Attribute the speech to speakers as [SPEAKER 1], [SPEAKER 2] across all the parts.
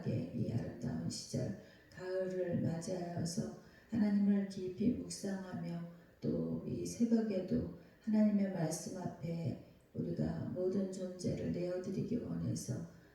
[SPEAKER 1] 평안하게 이 아름다운 시절 가을을 맞이하여서 하나님을 깊이 묵상하며 또 이 새벽에도 하나님의 말씀 앞에 우리가 모든 존재를 내어드리기 원해서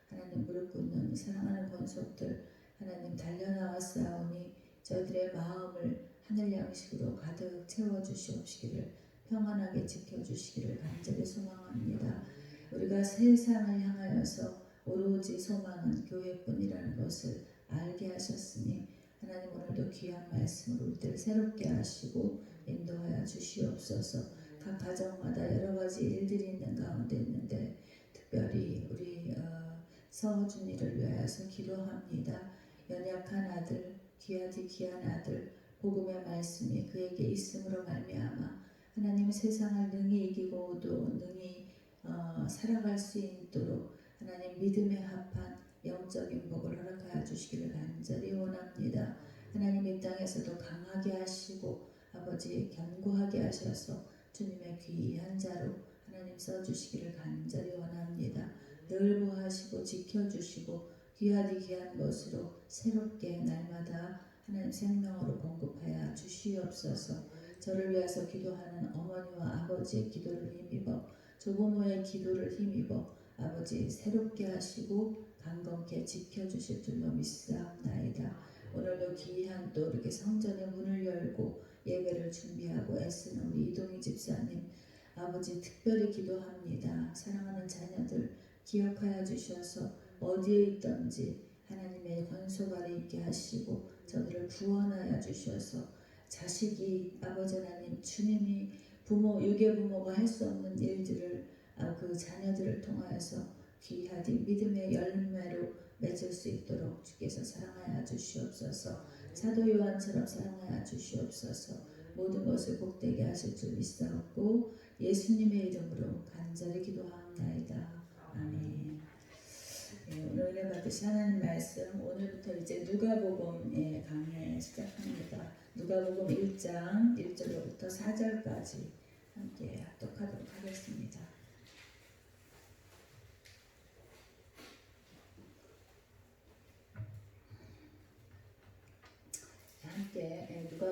[SPEAKER 1] 하나님 무릎 꿇는 사랑하는 권속들 하나님 달려나왔사오니 저희들의 마음을 하늘 양식으로 가득 채워 주시옵시기를 평안하게 지켜 주시기를 간절히 소망합니다. 우리가 세상을 향하여서 오로지 소망은 교회뿐이라는 것을 알게 하셨으니 하나님 오늘도 귀한 말씀으로 우리를 새롭게 하시고 인도하여 주시옵소서. 각 가정마다 여러 가지 일들이 있는 가운데 있는데 특별히 우리 어, 서준이를 위하여서 기도합니다. 연약한 아들, 귀하디 귀한 아들, 복음의 말씀이 그에게 있음으로 말미암아 하나님 세상을 능히 이기고 도 능히 어, 살아갈 수 있도록 하나님 믿음에 합한 영적인 복을 허락하여 주시기를 간절히 원합니다. 하나님 이 땅에서도 강하게 하시고 아버지 견고하게 하셔서 주님의 귀한 자로 하나님 써주시기를 간절히 원합니다. 늘 보하시고 지켜주시고 귀하디 귀한 것으로 새롭게 날마다 하나님 생명으로 공급하여 주시옵소서. 저를 위해서 기도하는 어머니와 아버지의 기도를 힘입어 조부모의 기도를 힘입어 아버지 새롭게 하시고 강건케 지켜주실 줄로 믿사옵나이다. 오늘도 귀한 또 이렇게 성전의 문을 열고 예배를 준비하고 애쓰는 우리 이동희 집사님 아버지 특별히 기도합니다. 사랑하는 자녀들 기억하여 주셔서 어디에 있든지 하나님의 권속 아래 있게 하시고 저들을 구원하여 주셔서 자식이 아버지 하나님 주님이 부모 유괴 부모가 할 수 없는 일들을 아, 그 자녀들을 통하여서 귀하디 믿음의 열매로 맺을 수 있도록 주께서 사랑하여 주시옵소서. 사도 요한처럼 사랑하여 주시옵소서. 모든 것을 복되게 하실 줄 믿사옵고 예수님의 이름으로 간절히 기도하옵나이다. 아멘. 예, 오늘 은혜 받으신 하나님 말씀 오늘부터 이제 누가복음의 강해 시작합니다. 누가복음 1장 1절부터 4절까지 함께 합독하도록 하겠습니다.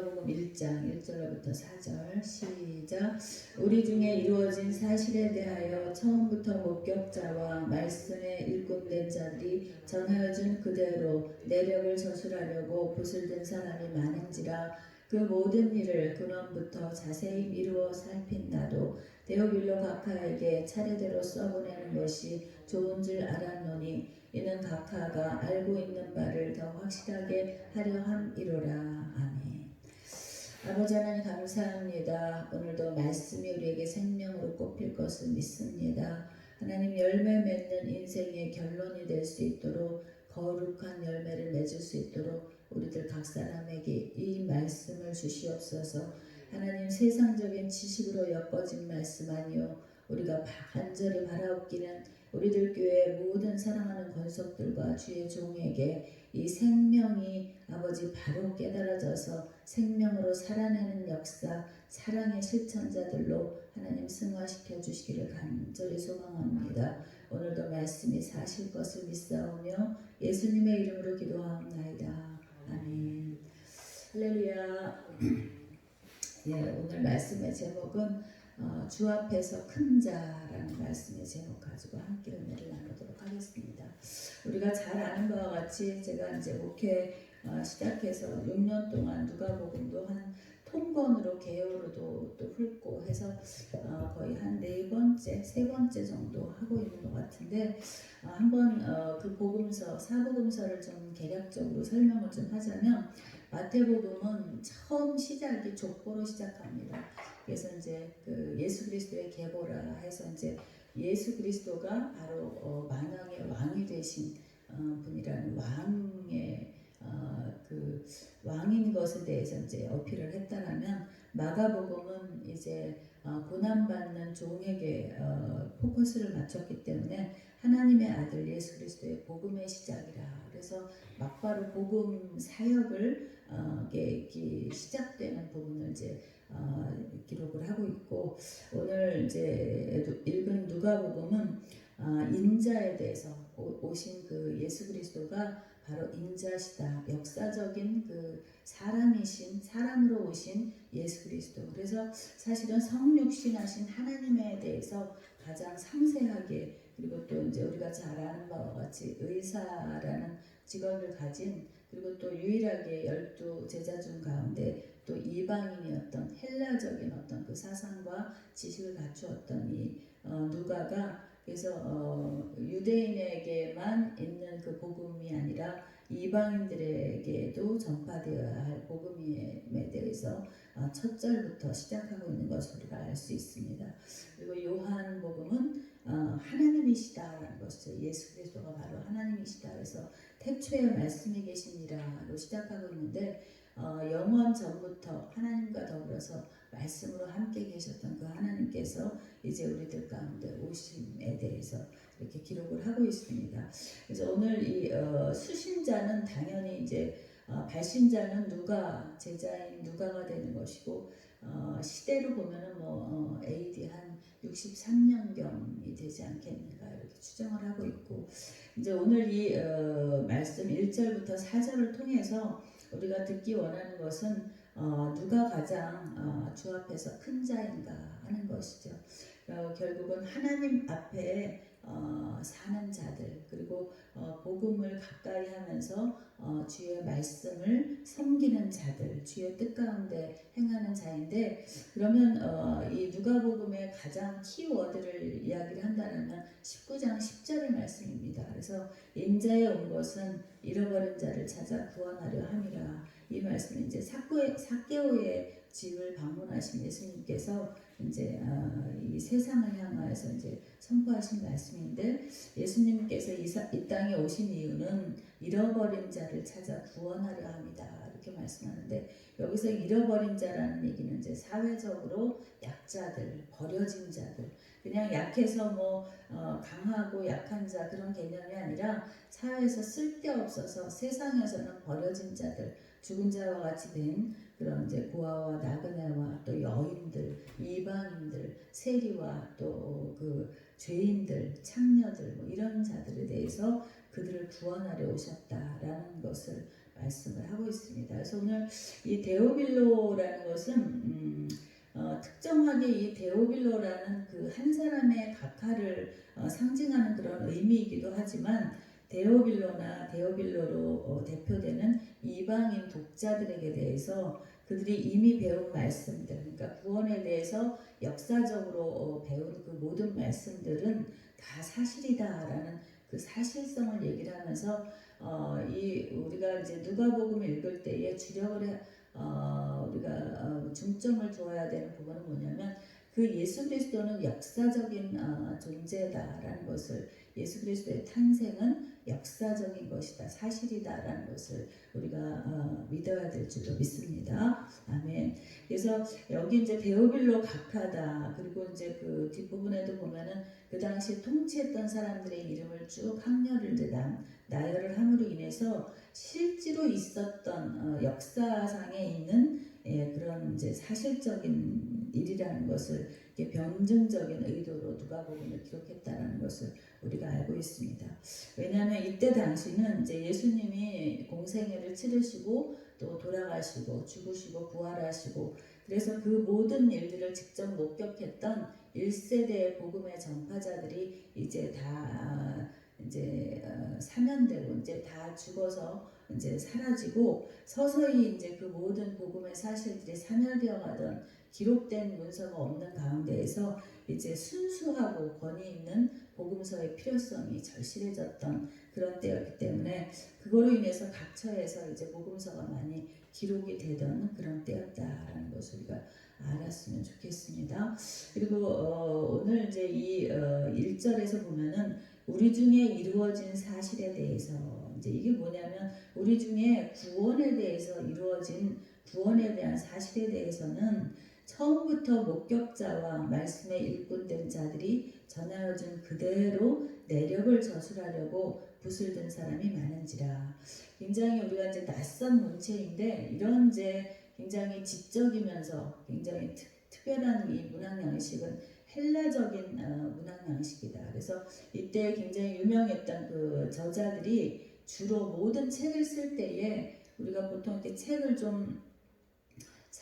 [SPEAKER 1] 누가복음 1장 1절부터 4절 시작 우리 중에 이루어진 사실에 대하여 처음부터 목격자와 말씀에 일꾼된 자들이 전하여준 그대로 내력을 저술하려고 든 사람이 많은지라 그 모든 일을 근원부터 자세히 미루어 살핀 나도 데오빌로 각하에게 차례대로 써보내는 것이 좋은 줄 알았노니 이는 각하가 알고 있는 바를 더 확실하게 하려 함이로라 아멘. 아버지 하나님 감사합니다. 오늘도 말씀이 우리에게 생명으로 꼽힐 것을 믿습니다. 하나님 열매 맺는 인생의 결론이 될 수 있도록 거룩한 열매를 맺을 수 있도록 우리들 각 사람에게 이 말씀을 주시옵소서. 하나님 세상적인 지식으로 엮어진 말씀 아니요 우리가 간절히 바라옵기는 우리들 교회 모든 사랑하는 권속들과 주의 종에게 이 생명이 아버지 바로 깨달아져서 생명으로 살아내는 역사 사랑의 실천자들로 하나님 승화시켜 주시기를 간절히 소망합니다. 오늘도 말씀이 사실 것을 믿사오며 예수님의 이름으로 기도하옵나이다. 아멘. 할렐루야. 예, 오늘 말씀의 제목은 어, 주 앞에서 큰 자라는 말씀의 제목 가지고 함께 은혜를 나누도록 하겠습니다. 우리가 잘 아는 바와 같이 제가 이제 목회 어, 시작해서 6년 동안 누가복음도 한 통번으로 개요로도 또 훑고 해서 어, 거의 한 네 번째, 세 번째 정도 하고 있는 것 같은데 어, 한번 어, 그 복음서 사복음서를 좀 개략적으로 설명을 좀 하자면 마태복음은 처음 시작이 족보로 시작합니다. 그래서 이제 그 예수 그리스도의 계보라 해서 이제 예수 그리스도가 바로 어, 만왕의 왕이 되신 어, 분이라는 왕의 어, 그 왕인 것에 대해서 이제 어필을 했다라면 마가복음은 이제 어, 고난받는 종에게 어, 포커스를 맞췄기 때문에 하나님의 아들 예수 그리스도의 복음의 시작이라. 그래서 막바로 복음 사역을 어, 시작되는 부분을 이제 어, 기록을 하고 있고 오늘 이제 읽은 누가복음은 어, 인자에 대해서 오- 오신 그 예수 그리스도가 바로 인자시다. 역사적인 그 사람이신 사람으로 오신 예수 그리스도. 그래서 사실은 성육신하신 하나님에 대해서 가장 상세하게 그리고 또 이제 우리가 잘 아는 바와 같이 의사라는 직업을 가진 그리고 또 유일하게 열두 제자 중 가운데 또 이방인이었던 헬라적인 어떤 그 사상과 지식을 갖추었던 이 어, 누가가 그래서 어, 유대인에게만 있는 그 복음이 아니라 이방인들에게도 전파되어야 할 복음에 대해서 어, 첫 절부터 시작하고 있는 것을 우리가 알 수 있습니다. 그리고 요한 복음은 어, 하나님이시다라는 것이죠. 예수 그리스도가 바로 하나님이시다. 그래서 태초에 말씀이 계시니라로 시작하고 있는데 어, 영원 전부터 하나님과 더불어서 말씀으로 함께 계셨던 그 하나님께서 이제 우리들 가운데 오심에 대해서 이렇게 기록을 하고 있습니다. 그래서 오늘 이 어, 수신자는 당연히 이제 어, 발신자는 누가 제자인 누가가 되는 것이고 어, 시대로 보면은 뭐 어, AD 한 63년경이 되지 않겠는가 이렇게 추정을 하고 있고 이제 오늘 이 어, 말씀 1절부터 4절을 통해서 우리가 듣기 원하는 것은 어, 누가 가장 어, 주 앞에서 큰 자인가 하는 것이죠. 어, 결국은 하나님 앞에 어, 사는 자들 그리고 어, 복음을 가까이 하면서 어, 주의 말씀을 섬기는 자들 주의 뜻 가운데 행하는 자인데 그러면 어, 이 누가복음의 가장 키워드를 이야기를 한다면 19장 10절의 말씀입니다. 그래서 인자에 온 것은 잃어버린 자를 찾아 구원하려 함이라. 이 말씀은 이제 사케오의 집을 방문하신 예수님께서 이제 어, 이 세상을 향하여서 이제 선포하신 말씀인데 예수님께서 이, 사- 이 땅에 오신 이유는 잃어버린 자를 찾아 구원하려 합니다. 이렇게 말씀하는데 여기서 잃어버린 자라는 얘기는 이제 사회적으로 약자들, 버려진 자들, 그냥 약해서 뭐 어, 강하고 약한 자 그런 개념이 아니라 사회에서 쓸데없어서 세상에서는 버려진 자들, 죽은 자와 같이 된 그런 이제 고아와 나그네와 또 여인들, 이방인들, 세리와 또 그 죄인들, 창녀들 뭐 이런 자들에 대해서 그들을 구원하려 오셨다라는 것을 말씀을 하고 있습니다. 그래서 오늘 이 데오빌로라는 것은 음, 어, 특정하게 이 데오빌로라는 그 한 사람의 각하를 어, 상징하는 그런 의미이기도 하지만 데오빌로나 데오빌로로 어, 대표되는 이방인 독자들에게 대해서 그들이 이미 배운 말씀들, 그러니까 구원에 대해서 역사적으로 어, 배운 그 모든 말씀들은 다 사실이다라는 그 사실성을 얘기를 하면서 어, 이 우리가 이제 누가복음 읽을 때에 주력을 해, 어, 우리가 어, 중점을 두어야 되는 부분은 뭐냐면 그 예수 그리스도는 역사적인 어, 존재다라는 것을 예수 그리스도의 탄생은 역사적인 것이다 사실이다라는 것을 우리가 어, 믿어야 될 줄로 믿습니다. 아멘. 그래서 여기 이제 베오빌로 각하다 그리고 이제 그 뒷부분에도 보면은 그 당시 통치했던 사람들의 이름을 쭉 학렬을 이제 남, 나열을 함으로 인해서 실제로 있었던 어, 역사상에 있는 예, 그런 이제 사실적인 일이라는 것을 이렇게 변증적인 의도로 누가복음을 기록했다라는 것을 우리가 알고 있습니다. 왜냐하면 이때 당시는 이제 예수님이 공생애를 치르시고 또 돌아가시고 죽으시고 부활하시고 그래서 그 모든 일들을 직접 목격했던 1세대 복음의 전파자들이 이제 다 아, 이제 어, 사면되고 이제 다 죽어서 이제 사라지고 서서히 이제 그 모든 복음의 사실들이 사멸되어 가던 기록된 문서가 없는 가운데에서 이제 순수하고 권위 있는 복음서의 필요성이 절실해졌던 그런 때였기 때문에 그거로 인해서 각처에서 이제 복음서가 많이 기록이 되던 그런 때였다라는 것을 우리가 알았으면 좋겠습니다. 그리고 어, 오늘 이제 이 어, 1절에서 보면은 우리 중에 이루어진 사실에 대해서 이제 이게 뭐냐면 우리 중에 구원에 대해서 이루어진 구원에 대한 사실에 대해서는 처음부터 목격자와 말씀에 일꾼된 자들이 전하여 준 그대로 내력을 저술하려고 붓을 든 사람이 많은지라. 굉장히 우리가 이제 낯선 문체인데 이런 이제 굉장히 지적이면서 굉장히 특, 특별한 이 문학 양식은 헬라적인 어, 문학 양식이다. 그래서 이때 굉장히 유명했던 그 저자들이 주로 모든 책을 쓸 때에 우리가 보통 이렇게 책을 좀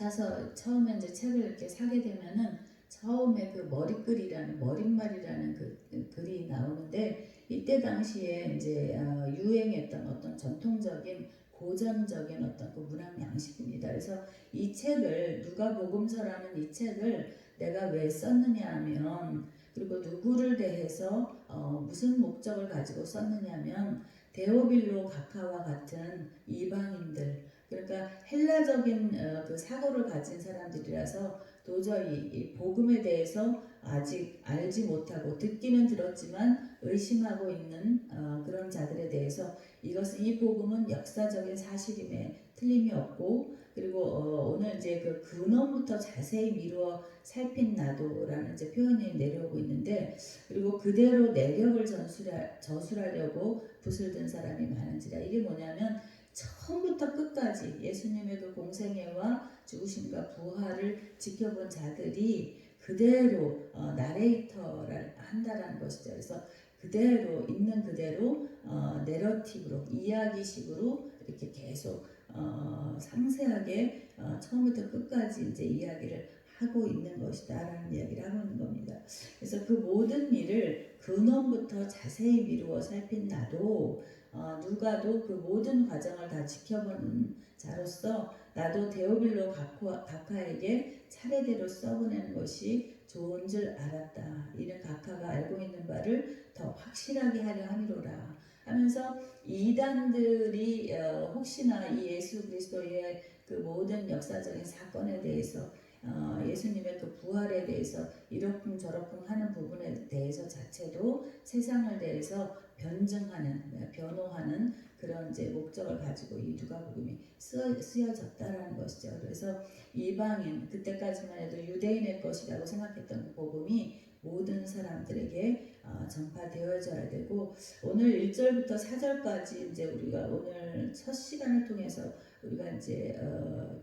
[SPEAKER 1] 사서 처음에 이제 책을 이렇게 사게 되면은 처음에 그 머리글이라는 머릿말이라는 그, 그 글이 나오는데 이때 당시에 이제 어, 유행했던 어떤 전통적인 고전적인 어떤 그 문학 양식입니다. 그래서 이 책을 누가복음서라는 이 책을 내가 왜 썼느냐 하면 그리고 누구를 대해서 어, 무슨 목적을 가지고 썼느냐면 데오빌로 각하와 같은 이방인들 그러니까 헬라적인 어, 그 사고를 가진 사람들이라서 도저히 이 복음에 대해서 아직 알지 못하고 듣기는 들었지만 의심하고 있는 어, 그런 자들에 대해서 이것은 이 복음은 역사적인 사실임에 틀림이 없고 그리고 어, 오늘 이제 그 근원부터 자세히 미루어 살핀 나도라는 이제 표현이 내려오고 있는데 그리고 그대로 내력을 전술하, 저술하려고 붓을 든 사람이 많은지라 이게 뭐냐면 처음부터 끝까지 예수님의 그 공생애와 죽으심과 부활을 지켜본 자들이 그대로 어, 나레이터를 한다라는 것이죠. 그래서 그대로 있는 그대로 어, 내러티브로 이야기식으로 이렇게 계속 어, 상세하게 어, 처음부터 끝까지 이제 이야기를 하고 있는 것이다라는 이야기를 하고 있는 겁니다. 그래서 그 모든 일을 근원부터 자세히 미루어 살핀 나도 어, 누가도 그 모든 과정을 다 지켜본 자로서 나도 데오빌로 각화, 각하에게 차례대로 써보내는 것이 좋은 줄 알았다. 이는 각하가 알고 있는 바를 더 확실하게 하려 함이로라. 하면서 이단들이 어, 혹시나 이 예수 그리스도의 그 모든 역사적인 사건에 대해서 어, 예수님의 그 부활에 대해서 이러쿵 저러쿵 하는 부분에 대해서 자체도 세상을 대해서 변증하는 변호하는 그런 이제 목적을 가지고 이 누가복음이 쓰여, 쓰여 졌다라는 것이죠. 그래서 이방인 그때까지만 해도 유대인의 것이라고 생각했던 그 복음이 모든 사람들에게 어, 전파되어져야 되고 오늘 1절부터 4절까지 이제 우리가 오늘 첫 시간을 통해서 우리가 이제 어,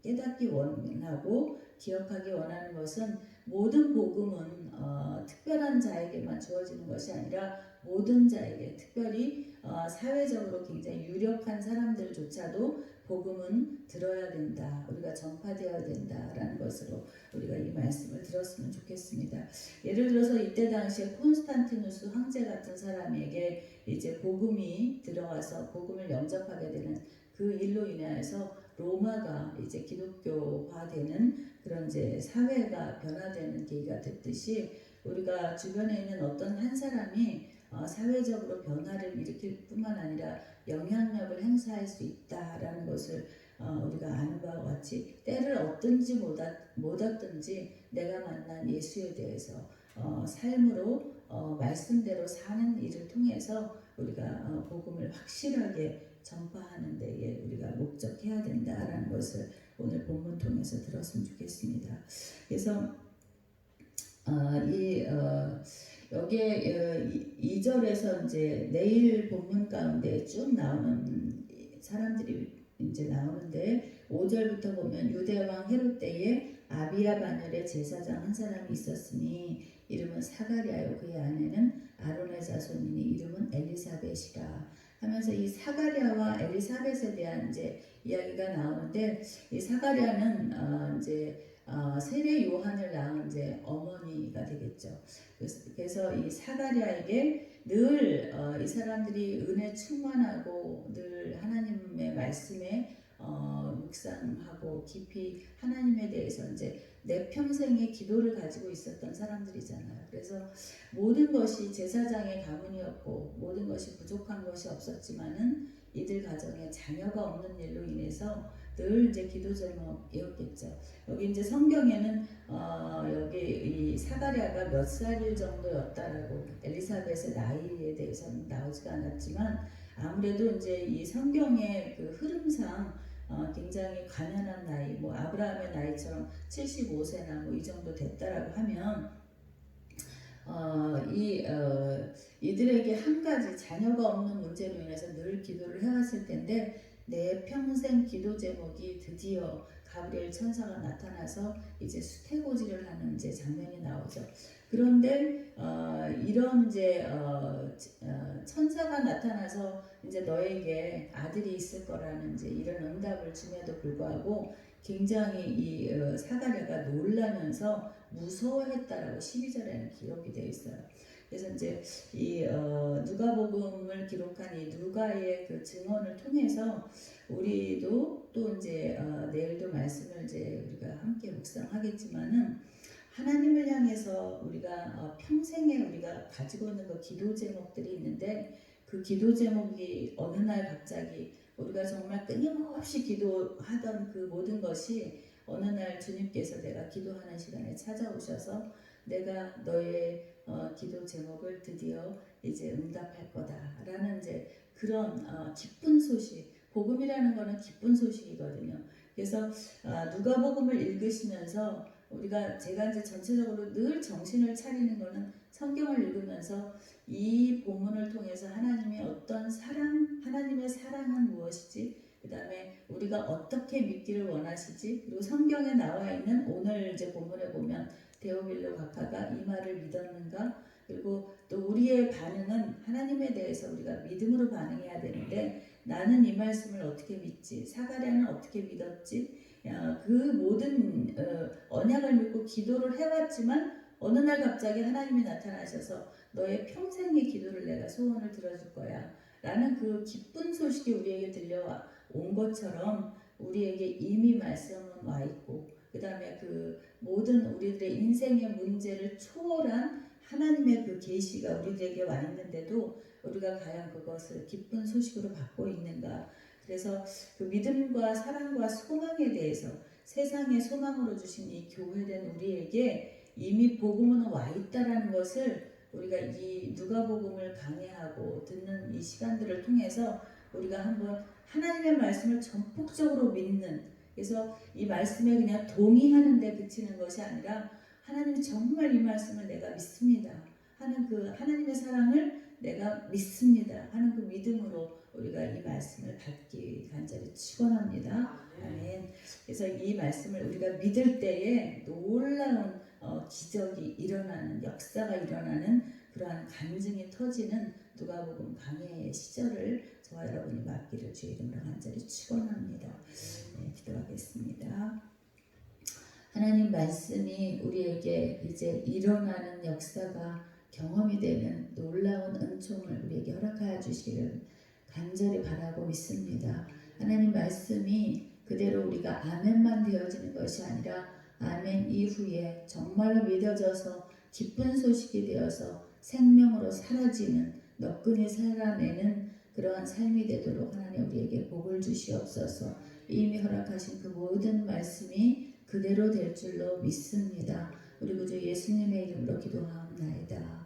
[SPEAKER 1] 깨닫기 원하고 기억하기 원하는 것은 모든 복음은 어, 특별한 자에게만 주어지는 것이 아니라 모든 자에게 특별히 어, 사회적으로 굉장히 유력한 사람들조차도 복음은 들어야 된다. 우리가 전파되어야 된다라는 것으로 우리가 이 말씀을 들었으면 좋겠습니다. 예를 들어서 이때 당시에 콘스탄티누스 황제 같은 사람에게 이제 복음이 들어가서 복음을 영접하게 되는 그 일로 인하여서 로마가 이제 기독교화되는 그런 이제 사회가 변화되는 계기가 됐듯이 우리가 주변에 있는 어떤 한 사람이 어, 사회적으로 변화를 일으킬 뿐만 아니라 영향력을 행사할 수 있다라는 것을 어, 우리가 아는 바와 같이 때를 얻든지 못, 얻, 못 얻든지 내가 만난 예수에 대해서 어, 삶으로 어, 말씀대로 사는 일을 통해서 우리가 어, 복음을 확실하게 전파하는 데에 우리가 목적해야 된다라는 것을 오늘 본문 통해서 들었으면 좋겠습니다. 그래서 어, 이 어, 여기에 어, 이 2절에서 이제 내일 본문 가운데 쭉 나오는 사람들이 이제 나오는데 5절부터 보면 유대 왕 헤롯 때에 아비야 반열의 제사장 한 사람이 있었으니 이름은 사가랴요. 그의 아내는 아론의 자손이니 이름은 엘리사벳이라 하면서 이 사가랴와 엘리사벳에 대한 이제 이야기가 나오는데 이 사가랴는 어 이제 어 세례 요한을 낳은 이제 어머니가 되겠죠. 그래서, 이 사가랴에게 늘어이 사람들이 은혜 충만하고 늘 하나님의 말씀에 어, 묵상하고 깊이 하나님에 대해서 이제 내 평생의 기도를 가지고 있었던 사람들이잖아요. 그래서 모든 것이 제사장의 가문이었고 모든 것이 부족한 것이 없었지만은 이들 가정에 자녀가 없는 일로 인해서 늘 이제 기도 제목이었겠죠. 여기 이제 성경에는 어, 여기 이 사가랴가 몇 살 정도였다라고 엘리사벳의 나이에 대해서는 나오지가 않았지만 아무래도 이제 이 성경의 그 흐름상 어, 굉장히 가난한 나이, 뭐 아브라함의 나이처럼 75세나 뭐 이 정도 됐다라고 하면 어, 이 어, 이들에게 한 가지 자녀가 없는 문제로 인해서 늘 기도를 해왔을 텐데 내 평생 기도 제목이 드디어 가브리엘 천사가 나타나서 이제 수태고지를 하는 이제 장면이 나오죠. 그런데 어, 이런 이제 어, 어, 천사가 나타나서 이제 너에게 아들이 있을 거라는 이제 이런 응답을 줌에도 불구하고 굉장히 이 어, 사가랴가 놀라면서 무서워했다라고 12절에는 기록이 되어 있어요. 그래서 이제 이 어, 누가복음을 기록한 이 누가의 그 증언을 통해서 우리도 또 이제 어, 내일도 말씀을 이제 우리가 함께 묵상하겠지만은 하나님을 향해서 우리가 어, 평생에 우리가 가지고 있는 그 기도 제목들이 있는데 그 기도 제목이 어느 날 갑자기 우리가 정말 끊임없이 기도하던 그 모든 것이 어느 날 주님께서 내가 기도하는 시간에 찾아오셔서 내가 너의 어, 기도 제목을 드디어 이제 응답할 거다라는 이제 그런 어, 기쁜 소식 복음이라는 거는 기쁜 소식이거든요. 그래서 아, 누가복음을 읽으시면서 우리가 제가 이제 전체적으로 늘 정신을 차리는 거는 성경을 읽으면서 이 본문을 통해서 하나님의 어떤 사랑, 하나님의 사랑은 무엇이지? 그 다음에 우리가 어떻게 믿기를 원하시지? 그리고 성경에 나와 있는 오늘 이제 본문에 보면 데오빌로 각하가 이 말을 믿었는가? 그리고 또 우리의 반응은 하나님에 대해서 우리가 믿음으로 반응해야 되는데 나는 이 말씀을 어떻게 믿지? 사가랴는 어떻게 믿었지? 야, 그 모든 어, 언약을 믿고 기도를 해왔지만 어느 날 갑자기 하나님이 나타나셔서 너의 평생의 기도를 내가 소원을 들어줄 거야. 라는 그 기쁜 소식이 우리에게 들려온 것처럼 우리에게 이미 말씀은 와 있고 그 다음에 그 모든 우리들의 인생의 문제를 초월한 하나님의 그 계시가 우리들에게 와 있는데도 우리가 과연 그것을 기쁜 소식으로 받고 있는가 그래서 그 믿음과 사랑과 소망에 대해서 세상의 소망으로 주신 이 교회된 우리에게 이미 복음은 와 있다라는 것을 우리가 이 누가복음을 강해하고 듣는 이 시간들을 통해서 우리가 한번 하나님의 말씀을 전폭적으로 믿는 그래서 이 말씀에 그냥 동의하는 데 그치는 것이 아니라 하나님 정말 이 말씀을 내가 믿습니다. 하는 그 하나님의 사랑을 내가 믿습니다. 하는 그 믿음으로 우리가 이 말씀을 받기 간절히 축원합니다. 아멘. 그래서 이 말씀을 우리가 믿을 때에 놀라운 어, 기적이 일어나는 역사가 일어나는 그러한 간증이 터지는 누가복음 강해의 시절을 저와 여러분이 맞기를 주의 이름으로 간절히 축원합니다. 네, 기도하겠습니다. 하나님 말씀이 우리에게 이제 일어나는 역사가 경험이 되는 놀라운 은총을 우리에게 허락하여 주시기를 간절히 바라고 믿습니다. 하나님 말씀이 그대로 우리가 아멘만 되어지는 것이 아니라 아멘 이후에 정말로 믿어져서 기쁜 소식이 되어서 생명으로 사라지는 너끈히 살아내는 그러한 삶이 되도록 하나님 우리에게 복을 주시옵소서 이미 허락하신 그 모든 말씀이 그대로 될 줄로 믿습니다. 우리 구주 예수님의 이름으로 기도하옵나이다.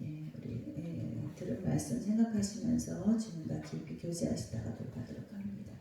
[SPEAKER 1] 예, 우리 예, 들은 말씀 생각하시면서 주님과 깊이 교제하시다가 돌아가도록 합니다.